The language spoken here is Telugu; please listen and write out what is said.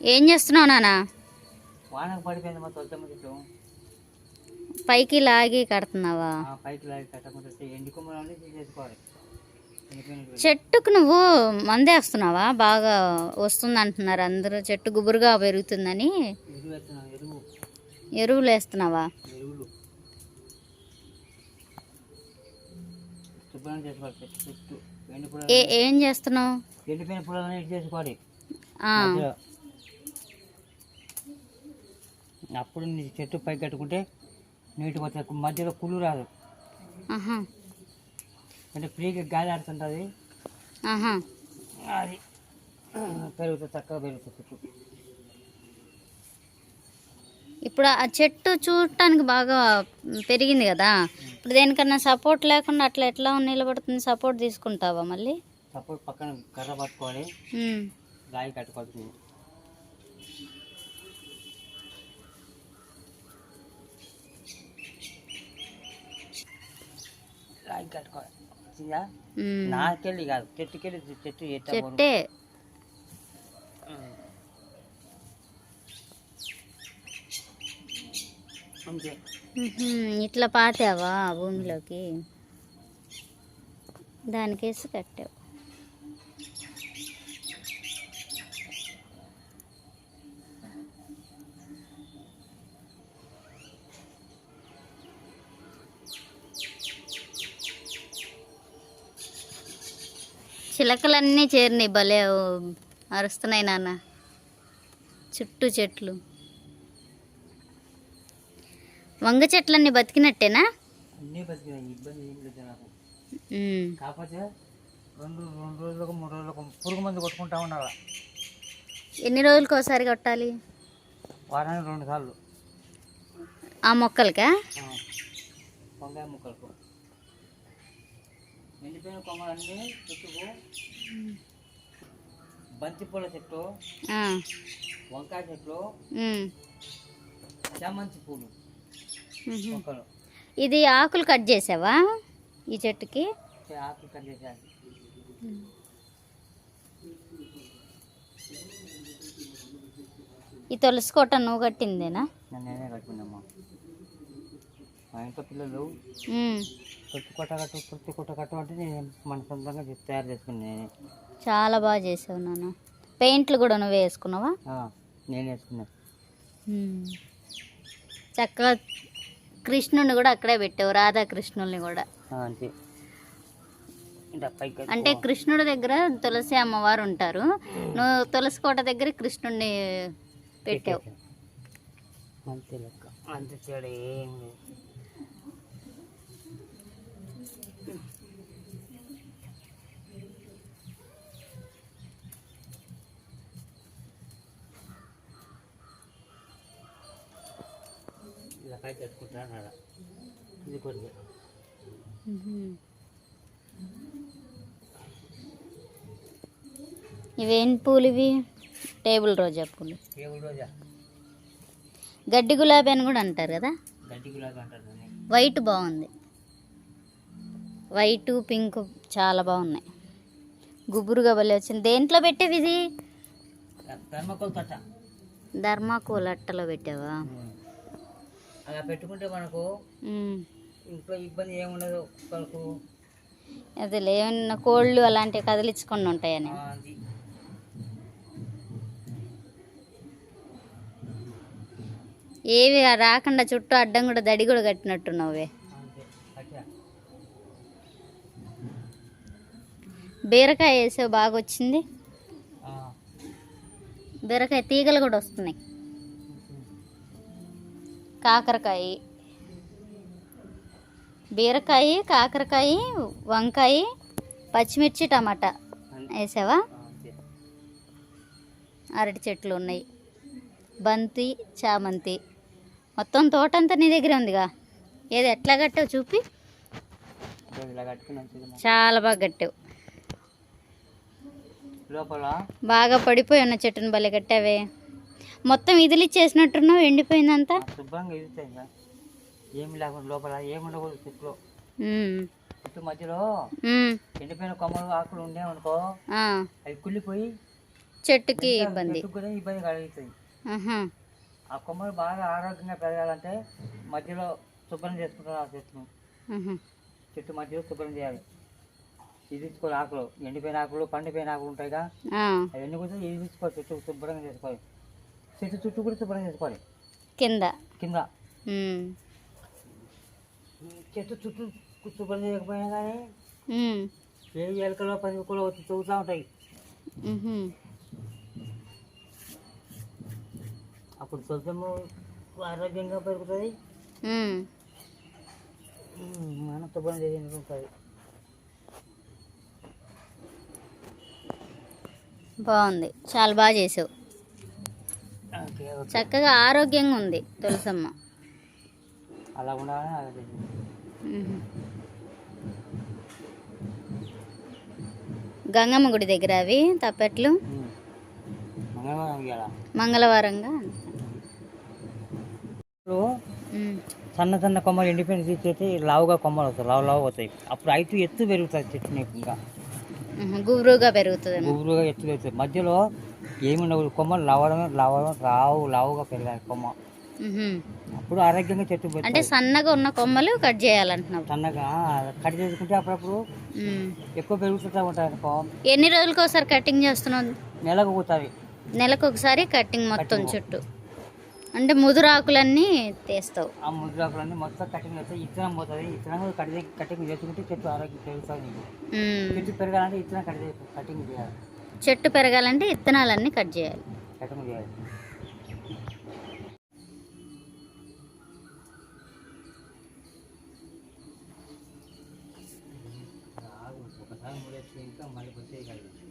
ఏం చేస్తున్నావు నాన్న వానకు పడిపోయింది మా తొలతమ్మ చెట్టు పైకి లాగి కడుతున్నావా? ఆ పైకి లాగి కట్టకుండా ఎండి కొమ్మలు తీసేసుకోవాలి. ఎండిపోయినటువంటి చెట్టుకు నువ్వు మందేస్తున్నావా బాగా వస్తుంది అంటున్నారు అందరూ. చెట్టు గుబురుగా పెరుగుతుందని. ఎరువులు వేస్తున్నావా? ఏం చేస్తున్నావు ఎండిపోయిన పొలాలని ఇటు చేసుకోవాలి ఆ, మధ్యలో. అప్పుడు నీ చెట్టు పైకి కట్టుకుంటే నీటి వస్తుంది మధ్యలో కుళ్ళు రాదు. అంటే ఫ్రీగా గాలి ఆడుతుంటుంది. అది పెరుగుతుంది చక్కగా పెరుగుతుంది చెట్టు. ఇప్పుడు ఆ చెట్టు చూడటానికి బాగా పెరిగింది కదా. ఇప్పుడు దేనికన్నా సపోర్ట్ లేకుండా అట్లా ఎట్లా నిలబడుతుంది సపోర్ట్ తీసుకుంటావా మళ్ళీ? సపోర్ట్ పక్కన కర్ర పట్టుకోవాలి. ఉమ్. గాయ కట్టుకోవాలి. నాకెళ్ళి కాదు చెట్టుకెళ్ళి చెట్టు చెట్టే ఇట్లా పాతావా భూమిలోకి దానికేసి కట్టావు చిలకలన్నీ చేరినాయి. భలే అరుస్తున్నాయి నాన్న. చుట్టూ చెట్లు. వంగ చెట్లన్నీ బతికినట్టేనా. కాకపోతే రెండు రెండు రోజులకు మూడు రోజులకు పురుగు మందు కొట్టుకుంటా ఎన్ని రోజులకు ఒకసారి కొట్టాలి? వారానికి రెండు సార్లు. ఆ మొక్కలకా? వంకాయ ముక్కలకు. ఎండిపోయిన కొమ్మలన్నీ చెట్టుకు బంతి పూల చెట్టు వంకాయ చెట్లు చామంతి పూలు. మొక్కలు. ఇది ఆకులు కట్ చేసావా ఈ చెట్టుకి? ఆకులు కట్ చేసేయాలి ఈ తులసి కోట నువ్వు కట్టిందేనా? నేను నేనే కట్టుకున్నామ్మా మా ఇంట్లో పిల్లలు ఉమ్, తొట్టి కొట్ట కట్టు తొట్టి కొట్ట కట్టు అంటే నేను మన సొంతంగా తయారు చేసుకుని నేనే. చాలా బాగా చేసావు నాన్న. పెయింట్లు కూడా నువ్వే వేసుకున్నావా? నేనే వేసుకున్నాను ఉమ్. చక్కగా కృష్ణుని కూడా అక్కడే పెట్టావు రాధాకృష్ణుల్ని కూడా. అంతే. అంటే కృష్ణుడి దగ్గర తులసి అమ్మవారు ఉంటారు. నువ్వు తులసి కోట దగ్గర కృష్ణుడిని పెట్టావు. అంతే లెక్క. అంతే తేడా ఏం లేదు. ఇది. ఇవేం పూలు ఇవి? టేబుల్ రోజా పూలు. ఏడు రోజా? గడ్డి గులాబీ అని కూడా అంటారు కదా? గడ్డి గులాబీ అంటారు వైట్ బాగుంది. వైట్ పింక్ చాలా బాగున్నాయి. గుబురుగా భలే వచ్చింది. దేంట్లో పెట్టేవి ఇది? ధర్మాకోల్ అట్టలో పెట్టావా? అలా పెట్టుకుంటే మనకు. ఇంట్లో ఇబ్బంది ఏముండదు కుక్కలకు అదేలే ఏమన్నా కోళ్ళు అలాంటివి కదిలించకుండా ఉంటాయని. అది. ఏవి రాకుండా చుట్టూ అడ్డం కూడా దడి కూడా కట్టినట్టున్నావే అంతే అట్లా. బీరకాయ వేసావు బాగా వచ్చింది బీరకాయ తీగలు కూడా వస్తున్నాయి. కాకరకాయ. బీరకాయ కాకరకాయ వంకాయ పచ్చిమిర్చి టమాటా. వేసావా? అరటి చెట్లు ఉన్నాయి. బంతి చామంతి. మొత్తం తోట అంతా నీ దగ్గరే ఉందిగా? ఏది ఎట్లా కట్టావు చూపి. చాలా బాగా కట్టావు. లోపల? బాగా పడిపోయి ఉన్న చెట్టును భలే కట్టావే. మొత్తం ఇదిలి ఇచ్చేసినట్టున్నావు ఎండిపోయిందంతా శుభ్రంగా ఏమి లేకుండా లోపల ఏమి ఉండకూడదు చెట్లు ఉమ్, చెట్టు మధ్యలో ఎండిపోయిన కొమ్మలు ఆకులు ఆ, అవి కుళ్ళిపోయి చెట్టుకి ఇబ్బంది. కూడా ఇబ్బంది కలుగుతుంది. ఆ కొమ్మలు బాగా ఆరోగ్యంగా పెరగాలంటే మధ్యలో శుభ్రం చేసుకుంటారు ఆ చెట్టును. చెట్టు మధ్యలో శుభ్రం చేయాలి. ఇది తీసుకోవాలి ఆకులు. ఎండిపోయిన ఆకులు పండిపోయిన ఆకులు ఉంటాయిగా. అవన్నీ కూడా ఇది తీసుకోవాలి. చెట్టు శుభ్రంగా చేసుకోవాలి. చెట్టు చుట్టూ కూడా శుభ్రం చేసుకోవాలి కింద కింద. చెట్టు చుట్టూ శుభ్రం చేయకపోయినా కానీ. ఏ ఎలకలో పది కూడా వచ్చి తవ్వుతూ ఉంటాయి. అప్పుడు స్వల్పము ఆరోగ్యంగా పెరుగుతుంది. మనం శుభ్రం ఉంటుంది బాగుంది చాలా బాగా చేసావు. చక్కగా ఆరోగ్యంగా ఉంది తులసమ్మ. అలా. గంగమ్మ గుడి దగ్గర అవి తప్పెట్లు? మంగళవారంగా. సన్న సన్న కొమ్మలు ఎండిపోయిన తీసేసి లావుగా కొమ్మలు వస్తాయి లావు లావు వస్తాయి. అప్పుడు అయితే ఎత్తు పెరుగుతుంది చెట్టు ఇంకా. గుబురుగా పెరుగుతుందేమో గుబురుగా ఎత్తు పెరుగుతుంది మధ్యలో ఏముండవు కొమ్మలు లావడమే లావడం లావు లావుగా పెరగాలి కొమ్మ. అప్పుడు ఆరోగ్యంగా చెట్టు అంటే పెరుగుతుంది సన్నగా ఉన్న కొమ్మలు కట్ చేయాలంటున్నావు. సన్నగా కట్ చేసుకుంటే అప్పుడప్పుడు. ఎక్కువ పెరుగుతూ ఉంటాయి ఎన్ని రోజులకు ఒకసారి కటింగ్ చేస్తున్నావు? నెలకు నెలకు ఒకసారి కటింగ్ మొత్తం చుట్టూ. అంటే ముదురు ఆకులన్నీ తీస్తావు. ఆ ముద్రాకులన్నీ మొత్తం కటింగ్ చేస్తే ఇత్తనం పోతుంది. ఇత్తనం కూడా కట్ చేసి- కటింగ్ చేసుకుంటే చెట్టు ఆరోగ్యం పెరుగుతుంది నీకు. చెట్టు పెరగాలంటే ఇత్తనం కట్ కటింగ్ చేయాలి. చెట్టు పెరగాలంటే విత్తనాలన్నీ కట్ చేయాలి. కటింగ్ చేయాలి. ఇంకా మళ్ళీ